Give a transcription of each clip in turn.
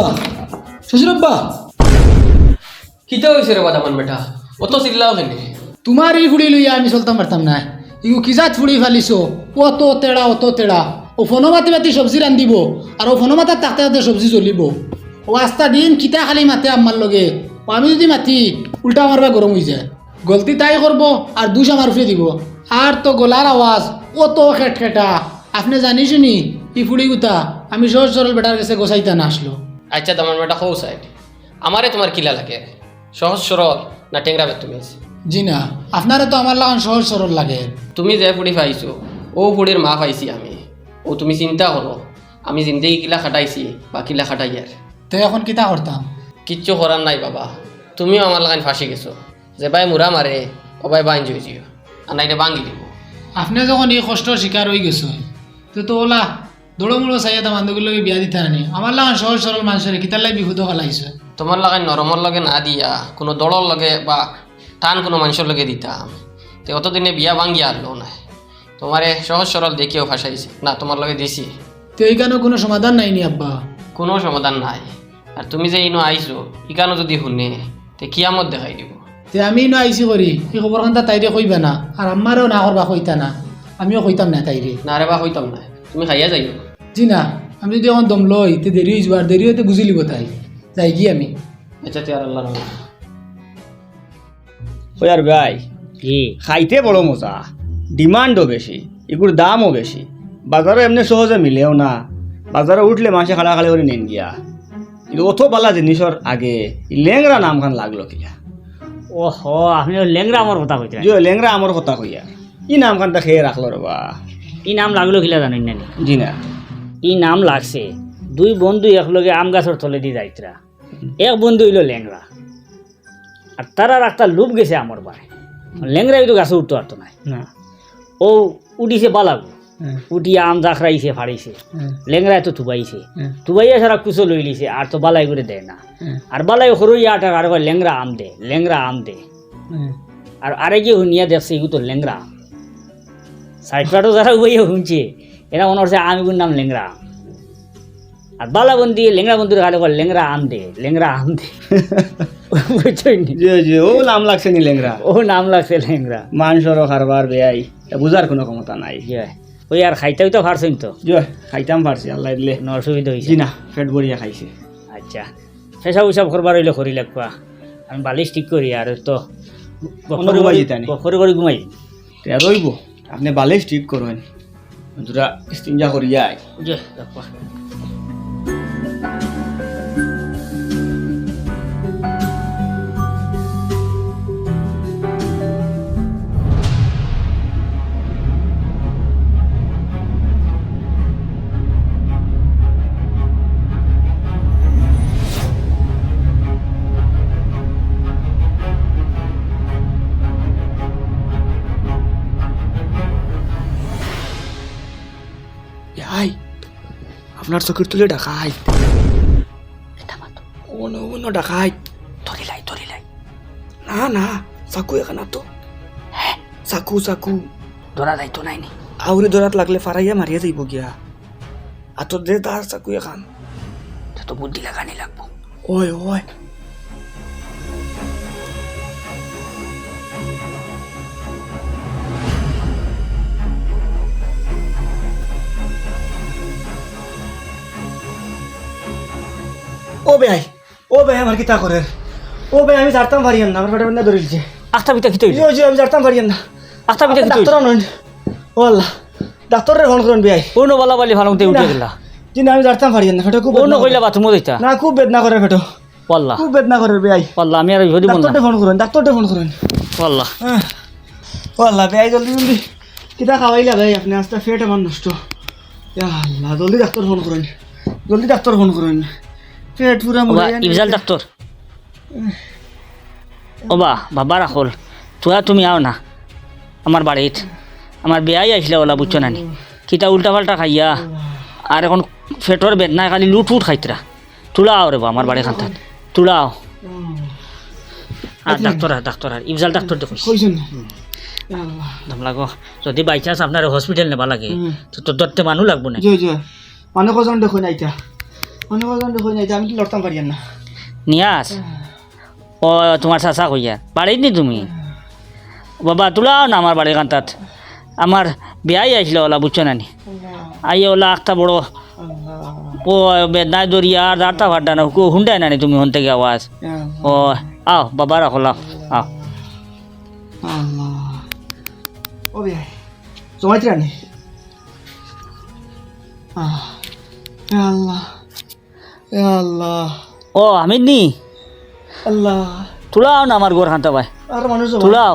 আব্বা শ্বশুর আব্বা কিতা হয়েছে রে বাদামান বেটা? অত চিল্লাও কেনে তোমার এই ফুড়ি লইয়া আমি চলতাম পারতাম না ইগু কিজাত ফুড়ি ফালিছো। অত তেড়া অত তেড়া ও ফোনো মাতি মাতি সবজি রান্ধিব আর ও ফোনো মাতার তাকতে তাকতে সবজি ও আস্তা দিন কিতা খালি মাতে আমার লগে। ও আমি যদি মাতি উল্টা মারবা গরম হয়ে যায়। গলতি তাই করব আর দুষ আমার উঠে দিব। আর তো গলার আওয়াজ কত খেট খেটা আপনি জানিস নি ই ফুড়ি গুতা আমি সহজ সরল বেটার কাছে গোসাইতে না আসলো আচ্ছা দামান বেটা হৌ সাইড। আমারে তোমার কিলা লাগে? সহজ সরল না টেংরা বেত তুমি? জি না আপনারা তো আমার লাগান সহজ সরল লাগে। তুমি যে ফুড়ি পাইছো ও ফুড়ির মা পাইছি আমি। ও তুমি চিন্তা করো আমি জিন্দগি কিলা খাটাইছি বা কিলা খাটাই আর তো এখন কিতা করতাম? কিচ্ছু করার নাই বাবা। তুমিও আমার লাগান ফাঁসি গেছো। যে ভাই মুরা মারে ও ভাই বাইন জইছিও আর নাইলে ভাঙ্গি দিব। আপনি যখন এই কষ্টর শিকার হয়ে গেছো তো তো ওলা। দৌড়মুড়ো চাইয়া লগে বিয়া দিতে আনি। আমার লাগা সহজ সরল মানুষের কিতার লাই বিহুদ ফেলাইছে তোমার লাগাই নরমর লগে না দিয়া কোনো দড়র লগে বা টান কোনো মানুষের লগে দিতাম তো অতদিনে বিয়া ভাঙ্গি আনলো না তোমারে সহজ সরল দেখিও ফাঁসাইছি না তোমার লগে দিছি। তো এইখানে কোনো সমাধান নাই নি আব্বা? কোনো সমাধান নাই। আর তুমি যে ইনো আইছো ইকানো যদি শুনে তে কিয়ামত দেখাই দিব। তে আমি না আইসি করি এই খবরখানটা তাইরে কইবা না আর আমারও না করবা কইতা না। আমিও কইতাম না তাইরে না রে বা হইতাম না। তুমি খাইয়া যাইও। জি না আমি যদি এখন দম লই তে দেরি হয়ে যাবার দেরি হইতে বুঝি লিব তাই যাই কি আমি। আচ্ছা তে আর আল্লাহ রহমান ওই আর ভাই কি? খাইতে বড় মজা। ডিমান্ডও বেশি এগুলোর দামও বেশি। বাজারে এমনি সহজে মিলেও না। বাজারে উঠলে মাসে খালা খালি করে নিন গিয়া। কিন্তু অত বালা জিনিসের আগে ই লেংরা নামখান লাগল কিয়া? ও হ আপনি লেংরা আমার কথা কইতে যে লেংরা আমার কথা কইয়া। ই নামখানটা খেয়ে রাখল রবা ই নাম লাগল কিলা জানেন না নি? জি না ই নাম লাগছে? দুই বন্ধু একলগে আম গাছের তলে দিয়ে যাইতরা। এক বন্ধু হইল লেংরা আর তারা একটা লুপ গেছে আমার বাড়ি লেংরা তো গাছে উঠতে পারতো না। ও উঠিছে বালাগু। হ্যাঁ, উঠিয়া আম জাখরাইছে ফাড়িছে। হ্যাঁ, লেংরায় তো থুবাইছে। হ্যাঁ, থুবাইয়া সারা কুচো লই লিছে আর তো বালাই করে দেয় না। আর বালাই সরু ইয়াটা আর লেংরা আম দে লেংরা আম দে। আর আরে যে শুনিয়া দেখছে এগুলো তো লেংরা সাইড পাটও যারা বইয়ে শুনছে এরা মনে হচ্ছে আমি নাম লেংরা আম। আর বালা বন্দি লেংরা বন্ধুর খালে কয় লেংরা আম দে লেংরা আম দে ও নাম লাগছে নি লেংরা ও নাম লাগছে লেংরা মানুষেরও খারবার বেয়াই বুঝার কোনো ক্ষমতা নাই। ওই আর খাইতেও তো পারছেন তো? যে খাইতাম পারছি আল্লাহ দিলে। কোনো অসুবিধা হয়েছে না পেট ভরিয়া খাইছে। আচ্ছা। পেশা উসাব করবার হইলে করি লাগবা। আমি বালিশ ঠিক করি আর তো ঘুমাই? করে করে ঘুমাই তে রইব আপনি বালিশ ঠিক করবেন। দুটা ইস্তিঞ্জা করিয়াই যে আপনার চোখের তুলে ডাকাই। অন্য অন্য ডাকাই। ধরি লাই ধরি লাই। না না চাকু এখানা তো। চাকু চাকু। ধরা যাইতো নাই নি। আউরি ধরাত লাগলে ফারাইয়া মারিয়া যাইব গিয়া। আতর দে তার চাকু এখান। তো বুদ্ধি লাগানি লাগবো। ওই ওই ও বেআই ও বেআই আমার কিতা করে? ও বেআই আমি জারতাম পারিয়ান না আমার পেটে বেদনা ধরিলছে আখটা পিতা খিতে ইয়ো জি আমি জারতাম পারিয়ান না আখটা পিতা খিতে ডাক্তার নন ও আল্লাহ ডাক্তারের ফোন করুন বেআই পূর্ণ বলা বলি ভালো মতো উঠে গেলা। জি না আমি জারতাম পারিয়ান না ফেটে খুব বেদনা কইলা। বাথরুম দিতা না খুব বেদনা করে ফেটো। পাল্লা। খুব বেদনা করে বেআই পাল্লা আমি আর যদি মন না। ডাক্তারটা ফোন করুন ডাক্তারটা ফোন করুন। পাল্লা। আহ, ও আল্লাহ বেআই জলদি জলদি। কিতা খাওয়াইলা ভাই আপনি আস্তে ফেট আমার নষ্ট। ইয়া আল্লাহ জলদি ডাক্তার ফোন করুন। জলদি ডাক্তার ফোন করুন। পেট পুরা মরে ইফজাল ডাক্তার। ওবা বাবা রাখল। তুয়া তুমি আও না। আমার বাড়িত। আমার বেয়াই ওলা বুঝছ না নি। কিতা উল্টা পাল্টা খাইয়া। আর এখন ফেটর বেদনায় খালি লুট খাইতরা তুলা আও রে বা আমার বাড়ি তুলা আও। আর ডাক্তার আর ডাক্তার আর ইফজাল ডাক্তার দাম লাগো। যদি বাই চান্স আপনার হসপিটাল নেবা লাগে। তো তোর দরতে মানুষ লাগবো না? মানুষ কজন দেখো না এটা মানুষ কজন দেখো না এটা আমি কি লড়তাম পারি না। নিয়াস ও তোমার চাচা কইয়া বাড়িত নি তুমি? বাবা তোলাও না আমার বাড়ির কান্তাত। আমার বিয়াই আসলে ওলা বুঝছ নানি আইয়ে ওলা একটা বড় ও বেদনায় দরিয়া আর দাঁড়তা ফাড্ডা না হুন্ডাই নানি তুমি হন থেকে আওয়াজ? ও আও বাবা রাখো লাও আও। আল্লাহ। ও ভাই জমাইতে রানি? আল্লাহ। আল্লাহ। ও আমি নি? আল্লাহ। তোলাও না আমার গোর খান্তা ভাই। আর মানুষ তোলাও।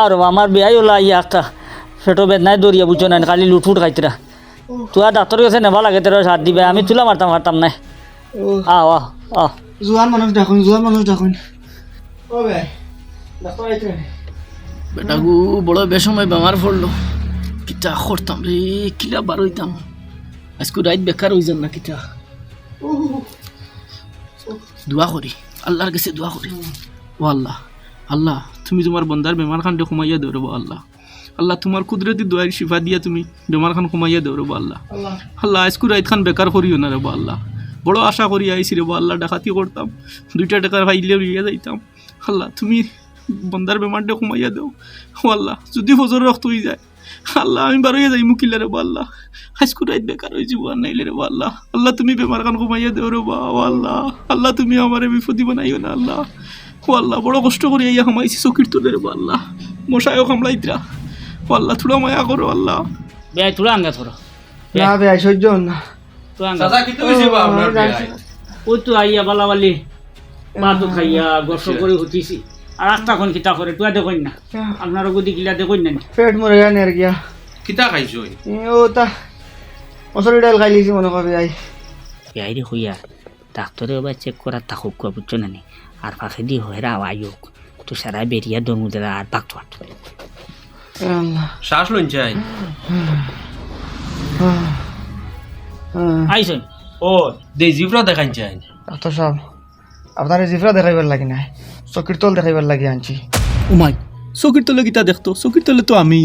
আর আমার বিয়াই ওলা ইয়া একটা ফেটো বেদনায় দরিয়া বুঝছ না খালি লুটফুট খাইতরা তোরা ডাক্তার কাছে নেবা লাগে তোর সাথ দিবে। আমি তুলা মারতাম মারতাম নাই। আও আও আও জোয়ান মানুষ ডাকুন জোয়ান মানুষ ডাকুন ও ভাই ডাক্তার আইতে বেটাগু বড় বেসময় বেমার পড়ল কিতা করতাম রে কিলা বার হইতাম আজকে রাত বেকার হয়ে যান না কিতা। দোয়া করি আল্লাহর কাছে দোয়া করি। ও আল্লাহ আল্লাহ তুমি তোমার বন্দার বেমার খানটা কমাইয়া রে আল্লাহ। আল্লাহ তোমার কুদরতি দোয়ার শিফা দিয়া তুমি বেমার খান কমাইয়া দেও আল্লাহ। আল্লাহ। আজকে রাত খান বেকার করিও না রে আল্লাহ। বড় আশা করি আইসি রে আল্লাহ ডাকাতি করতাম দুইটা টাকা পাইলে লইয়া যাইতাম। আল্লাহ তুমি বন্দার বেমারটা কমাইয়া দেও। ও আল্লাহ যদি ফজর রক্ত হয়ে যায় আল্লাহ আমি বারোইয়া যাই মুকিলা রে আল্লাহ। আজকে রাত বেকার হয়ে যাব আর নাইলে রে আল্লাহ। আল্লাহ তুমি বেমার কান কমাইয়া দেও রে বা আল্লাহ। আল্লাহ তুমি আমারে বিপদি বানাইও না আল্লাহ। ও আল্লাহ বড় কষ্ট করে আইয়া হামাইছি চকির তোলে রে বা আল্লাহ। মশায়ও কামলাইতরা ও আল্লাহ থোড়া মায়া করো আল্লাহ। বিয়াই তুলা আঙ্গা ধরো। না ভাই সহ্য হন না। তুলা আঙ্গা চাচা কিতো আপনার ওই তো আইয়া বালা বালি বাদু খাইয়া গর্ষ করে উঠিছি। আর রাস্তাখন কিতা করে? তুয়া দেখুন না। আপনার গদি গিলা দেখুন না পেট মরে গেল আর গিয়া কিতা খাইছো ও তা মশারি ডাল খাই লিছি মনে কবে আই। বিয়াই রে হইয়া ডাক্তারে এবার চেক করার থাকুক কুয়া বুঝছ না নি? আর পাশে দিয়ে হয়েরা আয়োগ তো সারা বেরিয়া দমুদের আর বাঘ তো আল্লাহ। শ্বাস লইন চাই আইসন ও দে জিব্রা দেখাইন চাই ডাক্তার সাহেব আপনার জিফরা দেখাইবার লাগি নাই? চকির তল দেখাইবার লাগি আনছি। উমাই চকির তলে গীতা দেখতো? চকির তলে তো আমি।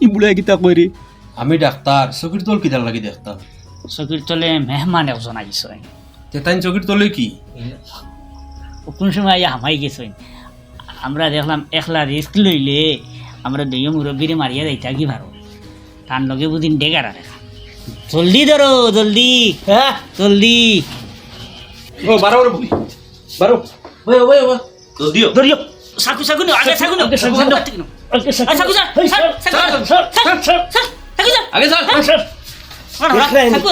ই বুড়াই গীতা কই রে আমি ডাক্তার চকির তল কিতার লাগি দেখতাম। চকির তলে মেহমান একজন আইসন তে তাই চকির তলে কি? কোন সময় আইয়া হামাই গেছেন আমরা দেখলাম একলা রিস্ক লইলে আমরা দুই মুরব্বীরে মারিয়া যাইতা কি ভালো তার লগে বুদিন ডেগারা দেখা। জলদি ধরো জলদি। হ্যাঁ জলদি। ও বারো বারো বারো ওই ওই ওই। জলদিও ধরিও। সাকু সাকু নো আগে সাকু নো সাকু সাকু নো যা সাকু যা আগে চল সাকু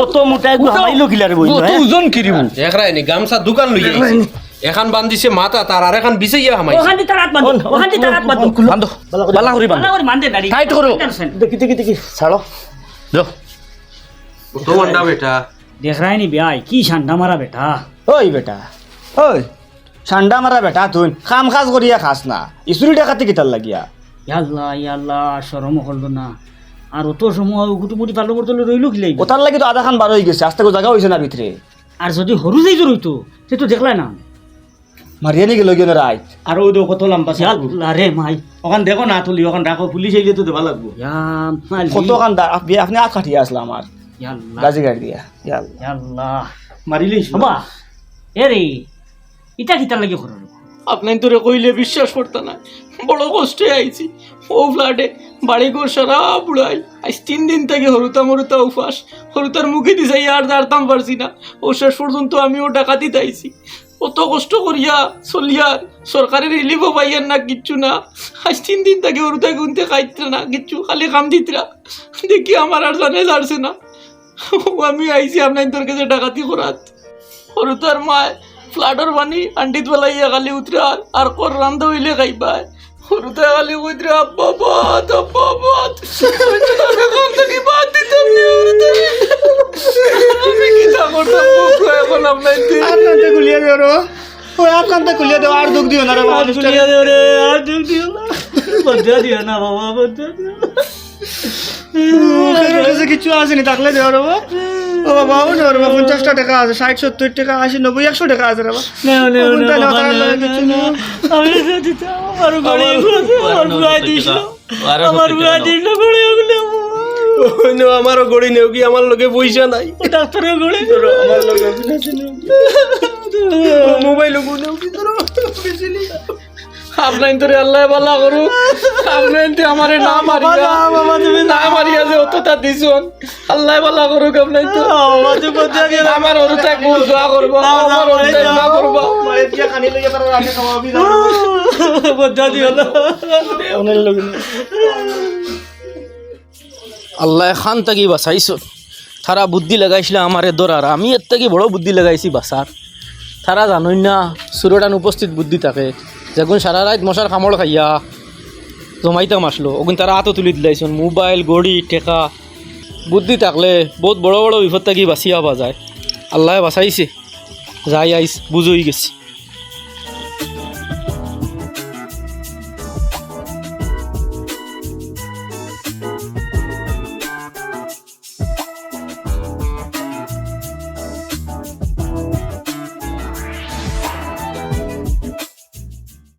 কত মোটা একটু হামাইলো কিলারে বই ওজন কিরিব। একরাই গামছা দোকান লই এখান বান্ধিছে মাথা তার আর এখন বিছে ইয়া হামাই ওখান তার হাত বাঁধো ওখান তার হাত বাঁধো। বান্ধো বালা করি বালা করে মান দে দাঁড়ি টাইট করো। দেখি দেখি দেখি। ছাড়ো। দো। তো বেটা দেখ রাই নি ভাই কি ঠান্ডা মারা বেটা। ওই বেটা ওই। ঠান্ডা মারা বেটা তুই। খাম খাজ করিয়া খাস না। ইসুরি ডাকাতে কিতার লাগিয়া। ইয়াল্লা ইয়াল্লা শরম করল না। আর অত সময় গুটি মুটি পাল্লো করতে রইল কি লাগবে? ওটার লাগি তো আধা খান বার হয়ে গেছে আস্তে করে জায়গা হয়েছে না ভিতরে আর যদি সরু যাই রইতো সে তো দেখলাই না। মারিয়া নিয়ে গেল গিয়ে রাইত আর ওই কত লম্বা ইয়াল্লা রে মাই। ওখান দেখো না তুলি ওখান রাখো পুলিশ আইলে তো দেবা লাগবো। মালি। কত খান দা- আপনি- আট কাটিয়ে আসলাম আমার ইয়াল্লা। গাজি গাড়ি দিয়া ইয়াল ইয়াল্লা। মারিলেই বাবা এ রে ইটা কিতার লাগে করো আপনার তোরে কইলে বিশ্বাস করতে না বড় কষ্টে আইছি। ও ফ্ল্যাটে বাড়ি ঘর সারা বুড়াই। আজ তিন দিন থেকে হরুতা মরুতা উপাস। হরুতার মুখে দিছে আর দাঁড়তাম পারছি না। ও শেষ পর্যন্ত আমি আমিও ডাকাতি তাইছি অত কষ্ট করিয়া চলিয়া সরকারের রিলিফও পাইয়ার না কিচ্ছু না। আজ তিন দিন থেকে হরুতা গুনতে খাইতে না, কিচ্ছু খালি কাম দিতরা দেখি আমার আর জানে যাচ্ছে না। ও আমি আইছি আপনার তোর কাছে ডাকাতি করাত। হরুতার মায় ফ্লাডর বানি আন্টিত বেলাইয়া খালি উতরার আর কর রান্ধা হইলে খাইবাই হরুতা খালি উতরে আব্বা বাত আব্বা বাত কাম থেকে বাদ। দিতাম নি হরুতা আমি কি তা করতাম এখন আপনার আপনার গুলিয়ে দেও রো। ওই আপনার গুলিয়ে দেও আর দুঃখ দিও না রে বাবা দুনিয়া রে। আর দুঃখ দিও না। বদ্ধা দিও না বাবা বদ্ধা দিও। কাছে কিছু আসেনি থাকলে দেও রে বাবা। ও বাবা ও নেও রে বাবা পঞ্চাশটা টাকা আছে ষাট সত্তর টাকা আশি নব্বই একশো টাকা আছে বাবা। আমারও গড়ি নেও কি আমার লগে পয়সা নাই। ডাক্তারের গড়ি আমার লগে মোবাইল বেশি আপনার তোরে আল্লাহ বালা করু। আপনার তে আমারে না মারিয়া। বাবা তুমি না মারিয়া যে অতটা দিছুন। আল্লাহ বালা করুক আপনার তো। বাবা তুমি কোথায় গেলা আমার অরুতা কোন দোয়া করব আমার অরুতা দোয়া করব। খানি লইয়া তারা খাওয়াবি দিও না। লগে আল্লাহ খান তাকি বাঁচাইছ। তারা বুদ্ধি লাগাইছিল আমারে দরার। আমি এর থেকে বড় বুদ্ধি লাগাইছি বাসার তারা জানোই না সুরটান উপস্থিত বুদ্ধি থাকে। যখন সারা রাত মশার কামড় খাইয়া জমাইতাম আসলো, ওগুন তারা আতো তুলি দিলাইছুন, মোবাইল, গড়ি, টেকা। বুদ্ধি থাকলে বহুত বড় বড় বিপদ থাকি বাঁচিয়া পাওয়া যায়। আল্লাহ বাঁচাইছে, যাই আইস, বুঝই গেছি।